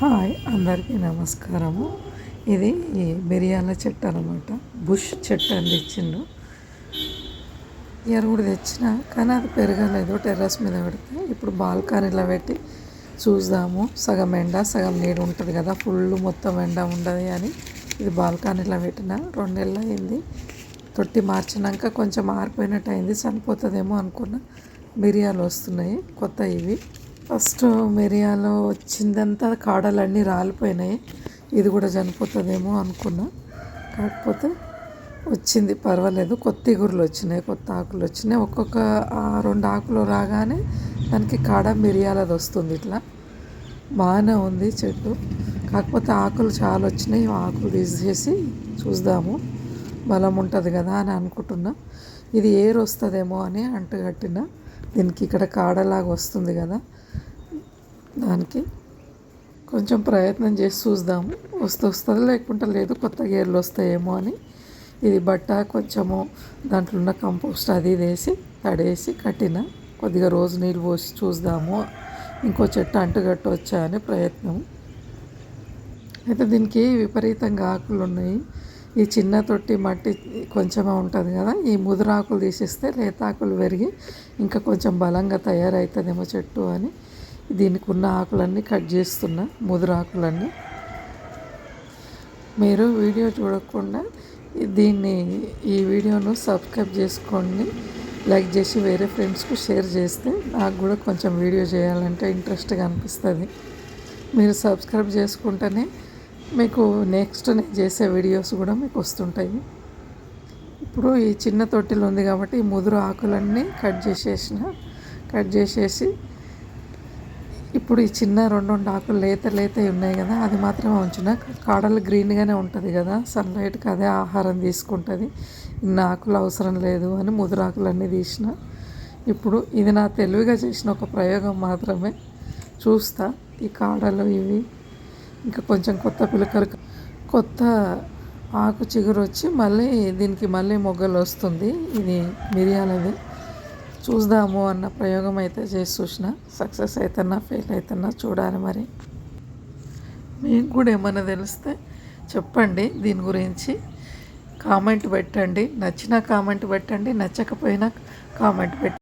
Hi అందరికీ నమస్కారము. ఇది బిర్యానీ చెట్టు అనమాట బుష్ చెట్టు అని తెచ్చిండు ఎరుగుడు తెచ్చిన కానీ అది పెరగలేదు. టెర్రస్ మీద పెడితే ఇప్పుడు బాల్కనీలో పెట్టి చూద్దాము. సగం ఎండ సగం నీడు ఉంటుంది కదా. ఫుల్ మొత్తం ఎండ ఉండదు అని ఇది బాల్కనీలో పెట్టిన. రెండు నెలలు అయింది. తొట్టి మార్చినాక కొంచెం ఆరిపోయినట్టు అయింది. చనిపోతుందేమో అనుకున్న. మిరియాలు వస్తున్నాయి. కొత్త ఇవి. ఫస్ట్ మిరియాలు వచ్చిందంతా కాడలన్నీ రాలిపోయినాయి. ఇది కూడా చనిపోతుందేమో అనుకున్నా. కాకపోతే వచ్చింది పర్వాలేదు. కొత్త ఇగురులు వచ్చినాయి కొత్త ఆకులు వచ్చినాయి. ఒక్కొక్క రెండు ఆకులు రాగానే దానికి కాడ మిరియాలది వస్తుంది ఇట్లా. బాగానే ఉంది చెట్టు. కాకపోతే ఆకులు చాలా వచ్చినాయి. ఆకులు తీసేసి చూద్దాము. బలం ఉంటుంది కదా అని అనుకుంటున్నా. ఇది ఏరు వస్తుందేమో అని అంటగట్టిన దీనికి ఇక్కడ కాడలాగా వస్తుంది కదా. దానికి కొంచెం ప్రయత్నం చేసి చూద్దాము. వస్తూ వస్తుంది లేకుంటే లేదు కొత్త గేర్లు వస్తాయేమో అని. ఇది బట్ట కొంచెము దాంట్లో ఉన్న కంపోస్ట్ అది వేసి తడేసి కట్టిన కొద్దిగా రోజు నీళ్ళు పోసి చూద్దాము. ఇంకో చెట్టు అంటుగట్టు వచ్చాయని ప్రయత్నం. అయితే దీనికి విపరీతంగా ఆకులు ఉన్నాయి. ఈ చిన్న తొట్టి మట్టి కొంచెమే ఉంటుంది కదా ఈ ముదురాకులు తీసేస్తే లేతాకులు పెరిగి ఇంకా కొంచెం బలంగా తయారవుతుందేమో చెట్టు అని. దీనికి ఉన్న ఆకులన్నీ కట్ చేస్తున్నా ముదురు ఆకులన్నీ. మీరు వీడియో చూడకుండా దీన్ని ఈ వీడియోను సబ్స్క్రైబ్ చేసుకోండి లైక్ చేసి వేరే ఫ్రెండ్స్కు షేర్ చేస్తే నాకు కూడా కొంచెం వీడియో చేయాలంటే ఇంట్రెస్ట్గా అనిపిస్తుంది. మీరు సబ్స్క్రైబ్ చేసుకుంటేనే మీకు నెక్స్ట్ నేను చేసే వీడియోస్ కూడా మీకు వస్తుంటాయి. ఇప్పుడు ఈ చిన్న తొట్టిలో ఉంది కాబట్టి ఈ ముదురు ఆకులన్నీ కట్ చేసేసిన కట్ చేసేసి ఇప్పుడు ఈ చిన్న రెండు రెండు ఆకులు లేత లేత ఉన్నాయి కదా అది మాత్రమే ఉంచిన? కాడలు గ్రీన్గానే ఉంటుంది కదా సన్లైట్కి అదే ఆహారం తీసుకుంటుంది. ఇన్ని ఆకులు అవసరం లేదు అని ముదురాకులన్నీ తీసిన. ఇప్పుడు ఇది నా తెలివిగా చేసిన ఒక ప్రయోగం మాత్రమే. చూస్తా ఈ కాడలు ఇవి. ఇంకా కొంచెం కొత్త పిలకలు కొత్త ఆకు చిగురు వచ్చి మళ్ళీ దీనికి మళ్ళీ మొగ్గలు వస్తుంది. ఇది మిరియాలది. చూద్దాము అన్న ప్రయోగం అయితే చేసి చూసిన. సక్సెస్ అవుతున్నా ఫెయిల్ అవుతున్నా చూడాలి మరి. మీకు కూడా ఏమైనా తెలిస్తే చెప్పండి దీని గురించి. కామెంట్ పెట్టండి. నచ్చిన కామెంట్ పెట్టండి నచ్చకపోయినా కామెంట్ పెట్టండి.